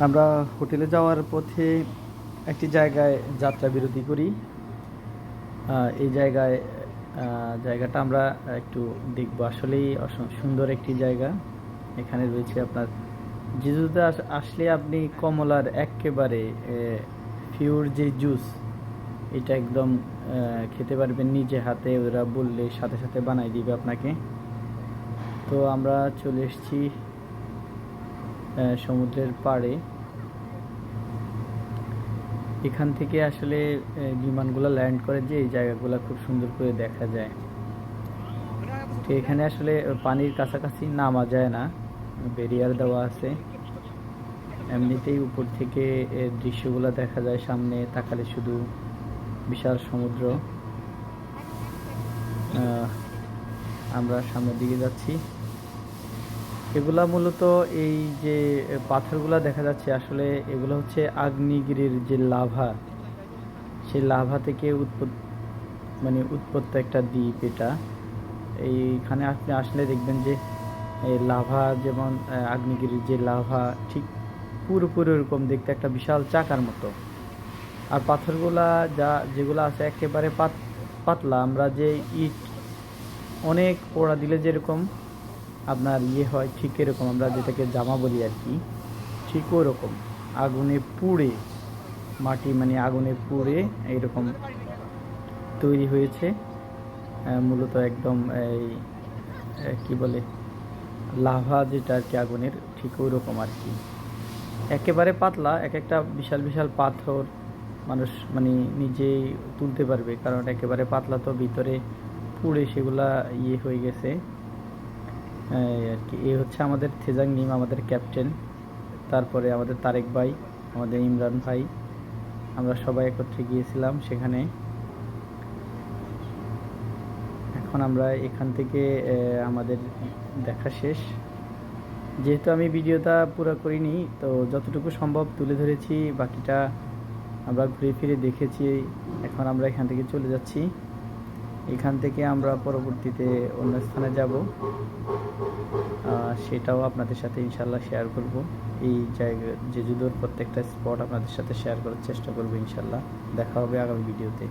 আমরা হোটেলে যাওয়ার পথে একটি জায়গায় যাত্রা বিরতি করি। এই জায়গায় জায়গাটা আমরা একটু দেখব। আসলেই সুন্দর একটি জায়গা। এখানে রয়েছে আপনার জিজুতে আস- আসলে আপনি কমলার একেবারে ফিউর যে জুস এটা একদম খেতে পারবেন নিজে হাতে, ওরা বললে সাথে সাথে বানাই দিবে আপনাকে। তো আমরা চলে এসেছি সমুদ্রের পাড়ে। এখান থেকে আসলে বিমানগুলো ল্যান্ড করে যে এই জায়গাগুলো খুব সুন্দর করে দেখা যায়। তো এখানে আসলে পানির কাছাকাছি নামা যায় না। বেরিয়ার দেওয়া আছে। এমনিতেই উপর থেকে দৃশ্যগুলো দেখা যায়। সামনে তাকালে শুধু বিশাল সমুদ্র। আমরা সামনের দিকে যাচ্ছি। এগুলা মূলত এই যে পাথরগুলা দেখা যাচ্ছে আসলে এগুলো হচ্ছে আগ্নেয়গিরির যে লাভা, সেই লাভা থেকে উৎপত মানে উৎপত্ত একটা দ্বীপ এটা। এইখানে আপনি আসলে দেখবেন যে এই লাভা যেমন আগ্নেয়গিরির যে লাভা ঠিক পুরোপুরি ওরকম দেখতে একটা বিশাল চাকার মতো। আর পাথরগুলা যা, যেগুলো আছে একেবারে পাত, পাতলা, আমরা যে ইট অনেক পোড়া দিলে যেরকম আপনার ইয়ে হয় ঠিক এরকম, আমরা যেটাকে জামা বলি আর কি, ঠিক ওরকম। আগুনে পুড়ে, মাটি মানে আগুনে পুড়ে এইরকম তৈরি হয়েছে। মূলত একদম এই কি বলে, লাভা যেটা আর কি আগুনের, ঠিক ওই রকম আর কি। একেবারে পাতলা এক একটা বিশাল বিশাল পাথর মানুষ মানে নিজেই তুলতে পারবে, কারণ একেবারে পাতলা তো ভিতরে পুড়ে সেগুলা ইয়ে হয়ে গেছে। আর কি। এ হচ্ছে আমাদের থেজাং নিম, আমাদের ক্যাপ্টেন। তারপরে আমাদের তারেক ভাই, আমাদের ইমরান ভাই। আমরা সবাই একত্রে গিয়েছিলাম সেখানে। এখন আমরা এখান থেকে আমাদের দেখা শেষ। যেহেতু আমি ভিডিওটা পুরো করিনি, তো যতটুকু সম্ভব তুলে ধরেছি, বাকিটা আমরা ঘুরে ফিরে দেখেছি। এখন আমরা এখান থেকে চলে যাচ্ছি। এখান থেকে আমরা পরবর্তীতে অন্য স্থানে যাব। সেটাও আপনাদের সাথে ইনশাল্লাহ শেয়ার করব। এই জায়গা জেজুদোর প্রত্যেকটা স্পট আপনাদের সাথে শেয়ার করার চেষ্টা করব ইনশাল্লাহ দেখা হবে আগামী ভিডিওতে